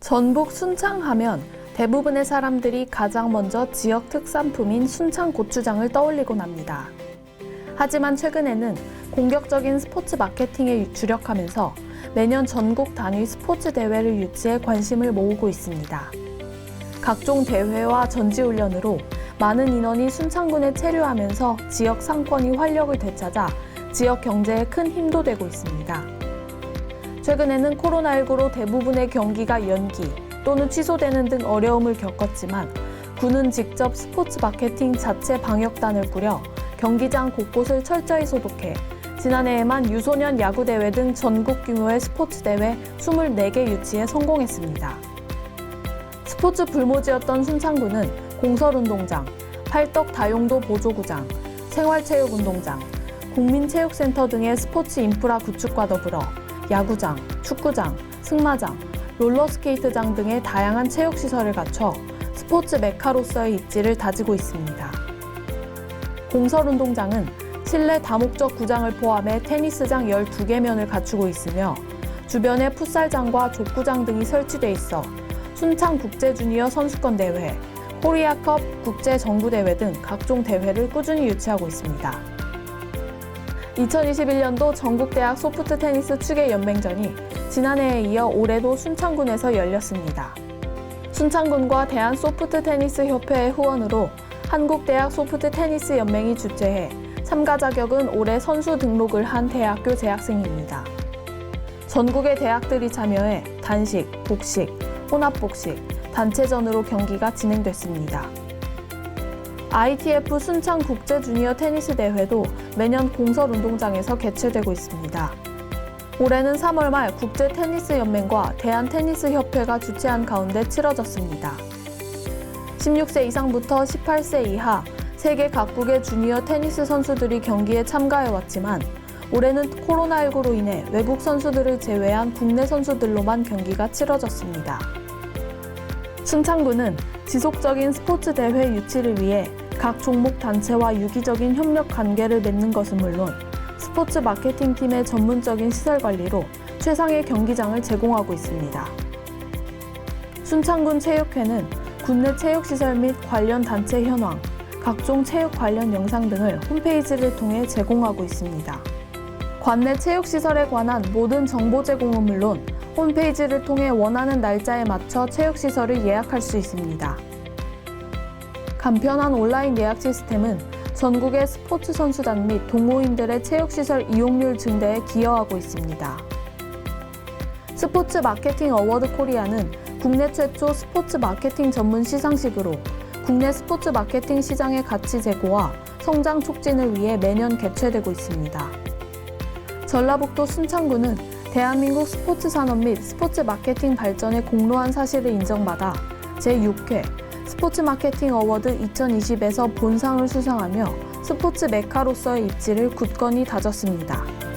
전북 순창하면 대부분의 사람들이 가장 먼저 지역 특산품인 순창 고추장을 떠올리곤 합니다. 하지만 최근에는 공격적인 스포츠 마케팅에 주력하면서 매년 전국 단위 스포츠 대회를 유치해 관심을 모으고 있습니다. 각종 대회와 전지훈련으로 많은 인원이 순창군에 체류하면서 지역 상권이 활력을 되찾아 지역 경제에 큰 힘도 되고 있습니다. 최근에는 코로나19로 대부분의 경기가 연기 또는 취소되는 등 어려움을 겪었지만 군은 직접 스포츠 마케팅 자체 방역단을 꾸려 경기장 곳곳을 철저히 소독해 지난해에만 유소년 야구대회 등 전국 규모의 스포츠 대회 24개 유치에 성공했습니다. 스포츠 불모지였던 순창군은 공설운동장, 팔덕 다용도 보조구장, 생활체육운동장, 국민체육센터 등의 스포츠 인프라 구축과 더불어 야구장, 축구장, 승마장, 롤러스케이트장 등의 다양한 체육시설을 갖춰 스포츠 메카로서의 입지를 다지고 있습니다. 공설운동장은 실내 다목적 구장을 포함해 테니스장 12개 면을 갖추고 있으며 주변에 풋살장과 족구장 등이 설치돼 있어 순창 국제 주니어 선수권 대회, 코리아컵 국제 정부 대회 등 각종 대회를 꾸준히 유치하고 있습니다. 2021년도 전국대학 소프트 테니스 추계 연맹전이 지난해에 이어 올해도 순창군에서 열렸습니다. 순창군과 대한 소프트 테니스 협회의 후원으로 한국대학 소프트 테니스 연맹이 주최해 참가 자격은 올해 선수 등록을 한 대학교 재학생입니다. 전국의 대학들이 참여해 단식, 복식, 혼합복식, 단체전으로 경기가 진행됐습니다. ITF 순창 국제 주니어 테니스 대회도 매년 공설 운동장에서 개최되고 있습니다. 올해는 3월 말 국제 테니스 연맹과 대한 테니스 협회가 주최한 가운데 치러졌습니다. 16세 이상부터 18세 이하 세계 각국의 주니어 테니스 선수들이 경기에 참가해 왔지만 올해는 코로나19로 인해 외국 선수들을 제외한 국내 선수들로만 경기가 치러졌습니다. 순창군은 지속적인 스포츠 대회 유치를 위해 각 종목 단체와 유기적인 협력 관계를 맺는 것은 물론 스포츠 마케팅 팀의 전문적인 시설 관리로 최상의 경기장을 제공하고 있습니다. 순창군 체육회는 국내 체육시설 및 관련 단체 현황, 각종 체육 관련 영상 등을 홈페이지를 통해 제공하고 있습니다. 관내 체육시설에 관한 모든 정보 제공은 물론 홈페이지를 통해 원하는 날짜에 맞춰 체육시설을 예약할 수 있습니다. 간편한 온라인 예약 시스템은 전국의 스포츠 선수단 및 동호인들의 체육시설 이용률 증대에 기여하고 있습니다. 스포츠 마케팅 어워드 코리아는 국내 최초 스포츠 마케팅 전문 시상식으로 국내 스포츠 마케팅 시장의 가치 제고와 성장 촉진을 위해 매년 개최되고 있습니다. 전라북도 순창군은 대한민국 스포츠 산업 및 스포츠 마케팅 발전에 공로한 사실을 인정받아 제6회 스포츠 마케팅 어워드 2020에서 본상을 수상하며 스포츠 메카로서의 입지를 굳건히 다졌습니다.